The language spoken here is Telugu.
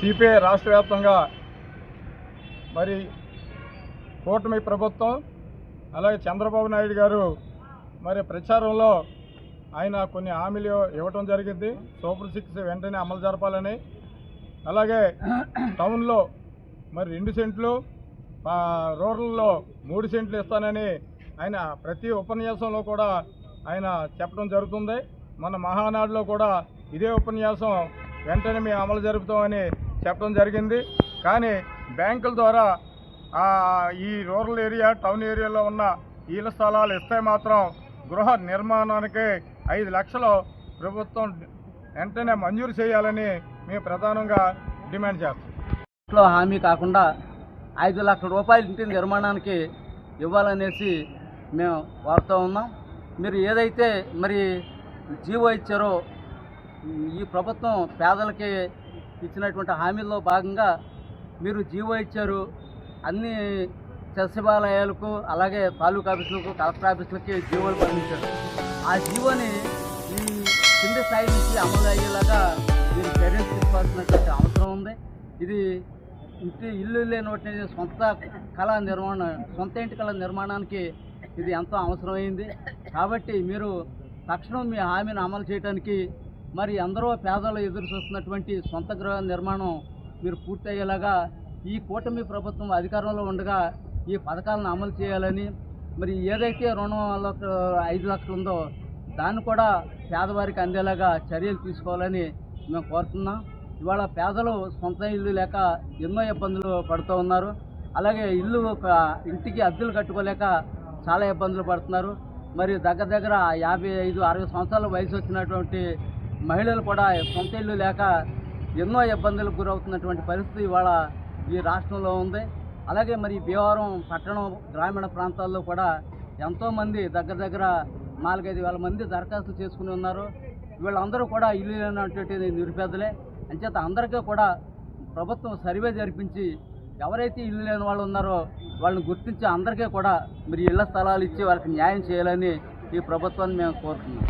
సిపిఐ రాష్ట్ర వ్యాప్తంగా మరి కూటమి ప్రభుత్వం అలాగే చంద్రబాబు నాయుడు గారు మరి ప్రచారంలో ఆయన కొన్ని హామీలు ఇవ్వటం జరిగింది. సూపర్ సిక్స్ వెంటనే అమలు జరపాలని. అలాగే టౌన్లో మరి రెండు సెంట్లు రూరల్లో మూడు సెంట్లు ఇస్తానని ఆయన ప్రతి ఉపన్యాసంలో కూడా ఆయన చెప్పడం జరుగుతుంది. మన మహానాడులో కూడా ఇదే ఉపన్యాసం వెంటనే మేము అమలు జరుపుతామని చెప్పడం జరిగింది. కానీ బ్యాంకుల ద్వారా ఈ రూరల్ ఏరియా టౌన్ ఏరియాలో ఉన్న ఇళ్ళ స్థలాలు ఇస్తే మాత్రం గృహ నిర్మాణానికి ఐదు లక్షలు ప్రభుత్వం వెంటనే మంజూరు చేయాలని మేము ప్రధానంగా డిమాండ్ చేస్తాం హామీ కాకుండా ఐదు లక్షల రూపాయలు ఇంటి నిర్మాణానికి ఇవ్వాలనేసి మేము వాడుతూ ఉన్నాం. మీరు ఏదైతే మరి జీవో ఇచ్చారో ఈ ప్రభుత్వం పేదలకి ఇచ్చినటువంటి హామీల్లో భాగంగా మీరు జీవో ఇచ్చారు. అన్ని సచివాలయాలకు అలాగే తాలూకా ఆఫీసులకు కలెక్టర్ ఆఫీసులకి జీవోలు పంపించారు. ఆ జీవోని ఈ కింది స్థాయి నుంచి అమలు అయ్యేలాగా మీరు చర్యలు తీసుకోవాల్సినటువంటి అవసరం ఉంది. ఇది ఇంటి ఇల్లు లేనటువంటి సొంత కళా నిర్మాణ సొంత ఇంటి కళ నిర్మాణానికి ఇది ఎంతో అవసరమైంది. కాబట్టి మీరు తక్షణం మీ హామీని అమలు చేయడానికి మరి అందరూ పేదలు ఎదురు చూస్తున్నటువంటి సొంత గృహ నిర్మాణం మీరు పూర్తయ్యేలాగా ఈ కూటమి ప్రభుత్వం అధికారంలో ఉండగా ఈ పథకాలను అమలు చేయాలని మరి ఏదైతే రుణం ఐదు లక్షలు ఉందో దాన్ని కూడా పేదవారికి అందేలాగా చర్యలు తీసుకోవాలని మేము కోరుతున్నాం. ఇవాళ పేదలు సొంత ఇల్లు లేక ఎన్నో ఇబ్బందులు పడుతూ ఉన్నారు. అలాగే ఇల్లు ఒక ఇంటికి అద్దెలు కట్టుకోలేక చాలా ఇబ్బందులు పడుతున్నారు. మరి దగ్గర దగ్గర యాభై ఐదు అరవై సంవత్సరాల వయసు వచ్చినటువంటి మహిళలు కూడా సొంత ఇల్లు లేక ఎన్నో ఇబ్బందులకు గురవుతున్నటువంటి పరిస్థితి ఇవాళ ఈ రాష్ట్రంలో ఉంది. అలాగే మరి భీమవరం పట్టణం గ్రామీణ ప్రాంతాల్లో కూడా ఎంతోమంది దగ్గర దగ్గర నాలుగైదు వేల మంది దరఖాస్తులు చేసుకుని ఉన్నారు. వీళ్ళందరూ కూడా ఇల్లు లేనటువంటి నిరుపేదలే. అంచేత అందరికీ కూడా ప్రభుత్వం సర్వే జరిపించి ఎవరైతే ఇల్లు లేని వాళ్ళు ఉన్నారో వాళ్ళని గుర్తించి అందరికీ కూడా మీరు ఇళ్ళ స్థలాలు ఇచ్చి వాళ్ళకి న్యాయం చేయాలని ఈ ప్రభుత్వాన్ని మేము కోరుతున్నాం.